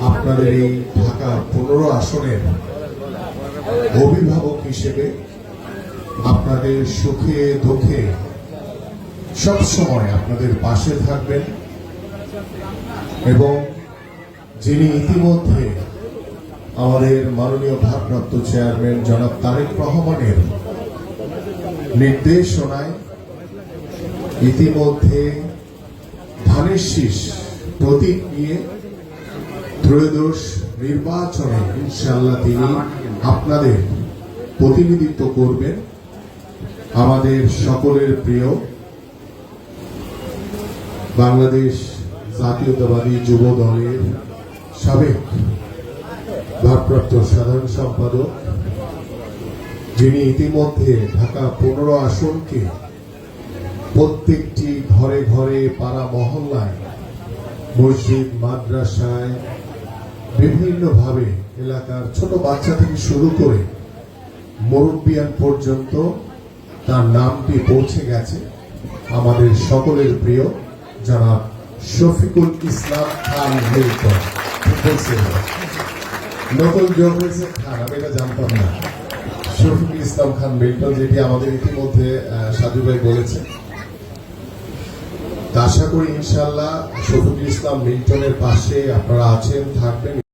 আপনাদের এই ঢাকা পনেরো আসনের অভিভাবক হিসেবে আপনাদের সুখে, দুঃখে সব সময় আপনাদের পাশে থাকবেন এবং যিনি ইতিমধ্যে আমাদের মাননীয় ভারপ্রাপ্ত চেয়ারম্যান জনাব তারেক রহমানের নির্দেশনায় ইতিমধ্যে ধানের শীষ প্রতীক নিয়ে ত্রয়োদশ নির্বাচনে ইনশাল্লাহ তিনি আপনাদের প্রতিনিধিত্ব করবেন। আমাদের সকলের প্রিয় বাংলাদেশ জাতীয়তাবাদী যুব দলের সাবেক ভারপ্রাপ্ত সাধারণ সম্পাদক, যিনি ইতিমধ্যে ঢাকা পনেরো আসনকে প্রত্যেকটি ঘরে ঘরে পাড়া মহল্লায় মসজিদ, মাদ্রাসায় বিভিন্নভাবে এলাকার ছোট বাচ্চা থেকে শুরু করে মুরব্বিয়ান পর্যন্ত তার নামটি পৌঁছে গেছে। আমাদের সকলের প্রিয় জনাব শফিকুল ইসলাম খান মিল্টন? নতুন যোগ হয়েছে, খান, আমি এটা জানতাম না। শফিকুল ইসলাম খান মিল্টন যেটি আমাদের ইতিমধ্যে সাজু ভাই বলেছে আশা করি ইনশাল্লাহ শফিকুল ইসলাম মিল্টনের পাশে আপনারা আছেন থাকবেন।